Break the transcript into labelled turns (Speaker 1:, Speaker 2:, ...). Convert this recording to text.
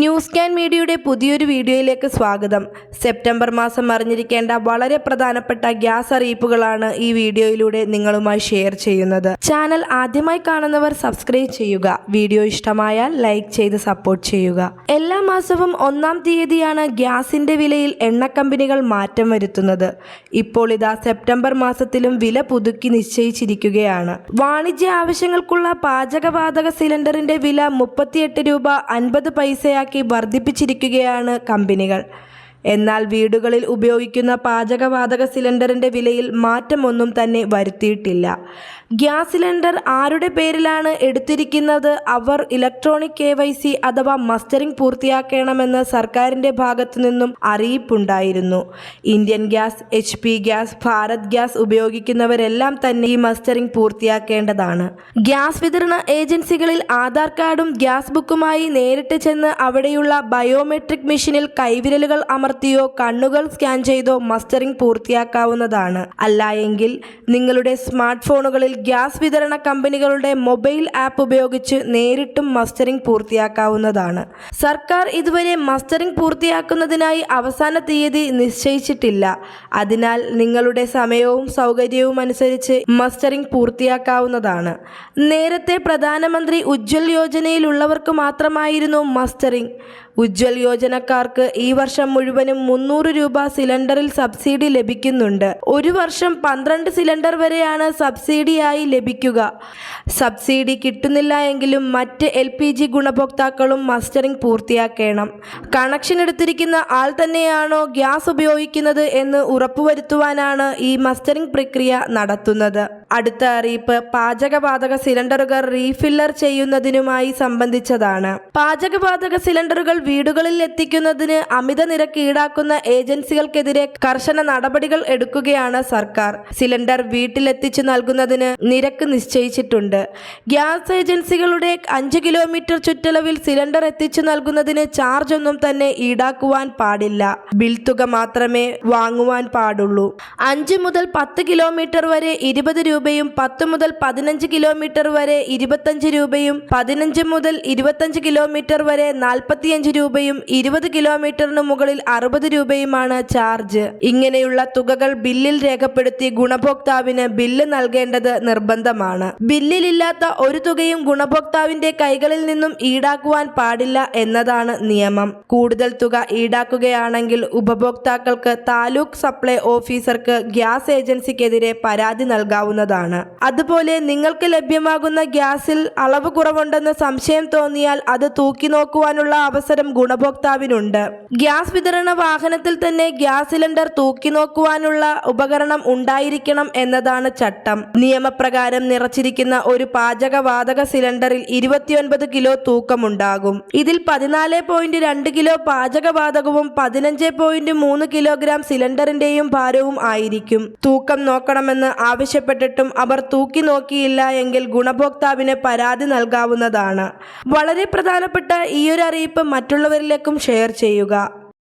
Speaker 1: News can മീഡിയയുടെ പുതിയൊരു വീഡിയോയിലേക്ക് സ്വാഗതം. സെപ്റ്റംബർ മാസം അറിഞ്ഞിരിക്കേണ്ട വളരെ പ്രധാനപ്പെട്ട ഗ്യാസ് അറിയിപ്പുകളാണ് ഈ വീഡിയോയിലൂടെ നിങ്ങളുമായി ഷെയർ ചെയ്യുന്നത്. ചാനൽ ആദ്യമായി കാണുന്നവർ സബ്സ്ക്രൈബ് ചെയ്യുക. വീഡിയോ ഇഷ്ടമായാൽ ലൈക്ക് ചെയ്ത് സപ്പോർട്ട് ചെയ്യുക. എല്ലാ മാസവും ഒന്നാം തീയതിയാണ് ഗ്യാസിന്റെ വിലയിൽ എണ്ണ കമ്പനികൾ മാറ്റം വരുത്തുന്നത്. ഇപ്പോൾ ഇതാ സെപ്റ്റംബർ മാസത്തിലും വില പുതുക്കി നിശ്ചയിച്ചിരിക്കുകയാണ്. വാണിജ്യ ആവശ്യങ്ങൾക്കുള്ള പാചകവാതക സിലിണ്ടറിന്റെ വില മുപ്പത്തിയെട്ട് രൂപ അൻപത് പൈസയാക്കി വർദ്ധിപ്പിച്ചിരിക്കുകയാണ് കമ്പനികൾ. എന്നാൽ വീടുകളിൽ ഉപയോഗിക്കുന്ന പാചകവാതക സിലിണ്ടറിന്റെ വിലയിൽ മാറ്റമൊന്നും തന്നെ വരുത്തിയിട്ടില്ല. ഗ്യാസ് സിലിണ്ടർ ആരുടെ പേരിലാണ് എടുത്തിരിക്കുന്നത്? അവർ ഇലക്ട്രോണിക് കെ വൈ സി അഥവാ മസ്റ്ററിംഗ് പൂർത്തിയാക്കണമെന്ന് സർക്കാരിന്റെ ഭാഗത്തു നിന്നും അറിയിപ്പുണ്ടായിരുന്നു. Indian gas H P gas Bharat gas ഉപയോഗിക്കുന്നവരെല്ലാം തന്നെ ഈ മസ്റ്ററിംഗ് പൂർത്തിയാക്കേണ്ടതാണ്. ഗ്യാസ് വിതരണ ഏജൻസികളിൽ ആധാർ കാർഡും ഗ്യാസ് ബുക്കുമായി നേരിട്ട് ചെന്ന് അവിടെയുള്ള ബയോമെട്രിക് മെഷീനിൽ കൈവിരലുകൾ അമർത്തിയോ കണ്ണുകൾ സ്കാൻ ചെയ്തോ മസ്റ്ററിംഗ് പൂർത്തിയാക്കാവുന്നതാണ്. അല്ല നിങ്ങളുടെ സ്മാർട്ട് ഫോണുകളിൽ ഗ്യാസ് വിതരണ കമ്പനികളുടെ മൊബൈൽ ആപ്പ് ഉപയോഗിച്ച് നേരിട്ടും മസ്റ്ററിംഗ് പൂർത്തിയാക്കാവുന്നതാണ്. സർക്കാർ ഇതുവരെ മസ്റ്ററിംഗ് പൂർത്തിയാക്കുന്നതിനായി അവസാന തീയതി നിശ്ചയിച്ചിട്ടില്ല. അതിനാൽ നിങ്ങളുടെ സമയവും സൗകര്യവും അനുസരിച്ച് മസ്റ്ററിംഗ് പൂർത്തിയാക്കാവുന്നതാണ്. നേരത്തെ പ്രധാനമന്ത്രി ഉജ്ജ്വൽ യോജനയിലുള്ളവർക്ക് മാത്രമായിരുന്നു മസ്റ്ററിംഗ്. ഉജ്ജ്വൽ യോജനക്കാർക്ക് ഈ വർഷം മുഴുവനും മുന്നൂറ് രൂപ സിലിണ്ടറിൽ സബ്സിഡി ലഭിക്കുന്നുണ്ട്. ഒരു വർഷം പന്ത്രണ്ട് സിലിണ്ടർ വരെയാണ് സബ്സിഡിയായി ലഭിക്കുക. സബ്സിഡി കിട്ടുന്നില്ല എങ്കിലും മറ്റ് എൽ പി ജി ഗുണഭോക്താക്കളും മസ്റ്ററിംഗ് പൂർത്തിയാക്കണം. കണക്ഷൻ എടുത്തിരിക്കുന്ന ആൾ തന്നെയാണോ ഗ്യാസ് ഉപയോഗിക്കുന്നത് എന്ന് ഉറപ്പുവരുത്തുവാനാണ് ഈ മസ്റ്ററിംഗ് പ്രക്രിയ നടത്തുന്നത്. അടുത്ത അറിയിപ്പ് പാചകവാതക സിലിണ്ടറുകൾ റീഫില്ലർ ചെയ്യുന്നതിനുമായി സംബന്ധിച്ചതാണ്. പാചകവാതക സിലിണ്ടറുകൾ വീടുകളിൽ എത്തിക്കുന്നതിന് അമിത നിരക്ക് ഈടാക്കുന്ന ഏജൻസികൾക്കെതിരെ കർശന നടപടികൾ എടുക്കുകയാണ് സർക്കാർ. സിലിണ്ടർ വീട്ടിലെത്തിച്ചു നൽകുന്നതിന് നിരക്ക് നിശ്ചയിച്ചിട്ടുണ്ട്. ഗ്യാസ് ഏജൻസികളുടെ അഞ്ച് കിലോമീറ്റർ ചുറ്റളവിൽ സിലിണ്ടർ എത്തിച്ചു നൽകുന്നതിന് ചാർജ് ഒന്നും തന്നെ ഈടാക്കുവാൻ പാടില്ല. ബിൽ തുക മാത്രമേ വാങ്ങുവാൻ പാടുള്ളൂ. അഞ്ച് മുതൽ പത്ത് കിലോമീറ്റർ വരെ ഇരുപത് രൂപയും പത്ത് മുതൽ പതിനഞ്ച് കിലോമീറ്റർ വരെ ഇരുപത്തഞ്ച് രൂപയും പതിനഞ്ച് മുതൽ ഇരുപത്തഞ്ച് കിലോമീറ്റർ വരെ നാൽപ്പത്തിയഞ്ച് രൂപയും ഇരുപത് കിലോമീറ്ററിന് മുകളിൽ അറുപത് രൂപയുമാണ് ചാർജ്. ഇങ്ങനെയുള്ള തുകകൾ ബില്ലിൽ രേഖപ്പെടുത്തി ഗുണഭോക്താവിന് ബില്ല് നൽകേണ്ടത് നിർബന്ധമാണ്. ബില്ലിലില്ലാത്ത ഒരു തുകയും ഗുണഭോക്താവിന്റെ കൈകളിൽ നിന്നും ഈടാക്കുവാൻ പാടില്ല എന്നതാണ് നിയമം. കൂടുതൽ തുക ഈടാക്കുകയാണെങ്കിൽ ഉപഭോക്താക്കൾക്ക് താലൂക്ക് സപ്ലൈ ഓഫീസർക്ക് ഗ്യാസ് ഏജൻസിക്കെതിരെ പരാതി നൽകാവുന്നതാണ്. അതുപോലെ നിങ്ങൾക്ക് ലഭ്യമാകുന്ന ഗ്യാസിൽ അളവ് കുറവുണ്ടെന്ന് സംശയം തോന്നിയാൽ അത് തൂക്കി നോക്കുവാനുള്ള അവസരം ഗുണഭോക്താവിനുണ്ട്. ഗ്യാസ് വിതരണ വാഹനത്തിൽ തന്നെ ഗ്യാസ് സിലിണ്ടർ തൂക്കി നോക്കുവാനുള്ള ഉപകരണം ഉണ്ടായിരിക്കണം എന്നതാണ് ചട്ടം. നിയമപ്രകാരം നിറച്ചിരിക്കുന്ന ഒരു പാചകവാതക സിലിണ്ടറിൽ ഇരുപത്തിയൊൻപത് കിലോ തൂക്കമുണ്ടാകും. ഇതിൽ പതിനാല് പോയിന്റ് രണ്ട് കിലോ പാചകവാതകവും പതിനഞ്ച് പോയിന്റ് മൂന്ന് കിലോഗ്രാം സിലിണ്ടറിന്റെയും ഭാരവും ആയിരിക്കും. തൂക്കം നോക്കണമെന്ന് ആവശ്യപ്പെട്ടിട്ടും അവർ തൂക്കി നോക്കിയില്ല എങ്കിൽ ഗുണഭോക്താവിന് പരാതി നൽകാവുന്നതാണ്. വളരെ പ്രധാനപ്പെട്ട ഈയൊരു അറിയിപ്പ് മറ്റുള്ളവരിലേക്കും ഷെയർ ചെയ്യുക.